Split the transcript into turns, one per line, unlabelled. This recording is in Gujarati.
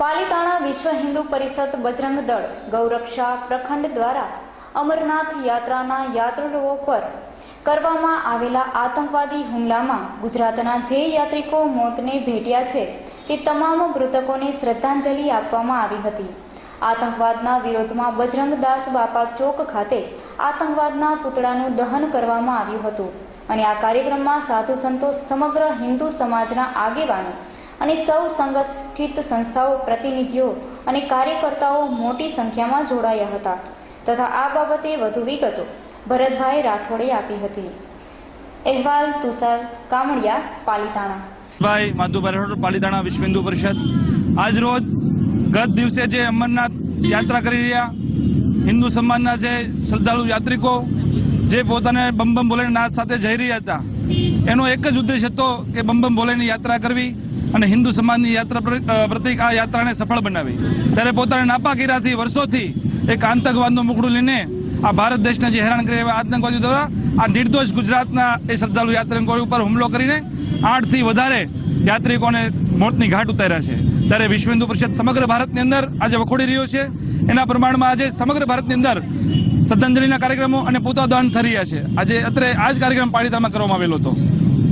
પાલિતાણા વિશ્વ હિન્દુ પરિષદ બજરંગ દળ ગૌરક્ષા પ્રખંડ દ્વારા અમરનાથ યાત્રાના યાત્રાળુઓ પર કરવામાં આવેલા આતંકવાદી હુમલામાં ગુજરાતના જે યાત્રિકો મોતને ભેટ્યા છે તે તમામ મૃતકોને શ્રદ્ધાંજલિ આપવામાં આવી હતી. આતંકવાદના વિરોધમાં બજરંગદાસ બાપા ચોક ખાતે આતંકવાદના પૂતળાનું દહન કરવામાં આવ્યું હતું અને આ કાર્યક્રમમાં સાધુ સંતો સમગ્ર હિન્દુ સમાજના આગેવાનો અને સૌ સંગઠિત સંસ્થાઓ, પ્રતિનિધિઓ અને કાર્યકર્તાઓ મોટી સંખ્યામાં જોડાયા હતા તથા આ બાબતે વધુ વિગતો ભરતભાઈ રાઠોડે આપી હતી. અહેવાલ તુષાર કામડિયા પાલિતાણા.
ભાઈ માધુભાઈ રાઠોડ, પાલિતાણા વિશ્વ હિન્દુ પરિષદ. આજ રોજ ગત દિવસે જે અમરનાથ યાત્રા કરી રહ્યા, હિન્દુ સમાજના જે શ્રદ્ધાળુ યાત્રિકો, જે પોતાને બમ બમ ભોલેના નાદ સાથે જઈ રહ્યા હતા, એનો એક જ ઉદ્દેશ હતો કે બમ બમ ભોલેની યાત્રા કરવી. અને હિન્દુ સમાજની યાત્રા પ્ર- પ્રતિક આ યાત્રાને સફળ બનાવી. ત્યારે પોતાના નાપાકીરાથી વર્ષોથી એક આતંકવાદનું મુકડું લઈને આ ભારત દેશને જે હેરાન કરે એવા આતંકવાદીઓ દ્વારા આ નિર્દોષ ગુજરાતના એ શ્રદ્ધાળુ યાત્રિકો ઉપર હુમલો કરીને આઠથી વધારે યાત્રિકોને મોતની ઘાટ ઉતાર્યા છે. ત્યારે વિશ્વ હિન્દુ પરિષદ સમગ્ર ભારતની અંદર આજે વખોડી રહ્યો છે. એના પ્રમાણમાં આજે સમગ્ર ભારતની અંદર શ્રદ્ધાંજલિના કાર્યક્રમો અને પોતાદાન થઈ રહ્યા છે. આજે અત્રે આ જ કાર્યક્રમ પાળીતામાં કરવામાં આવેલો હતો.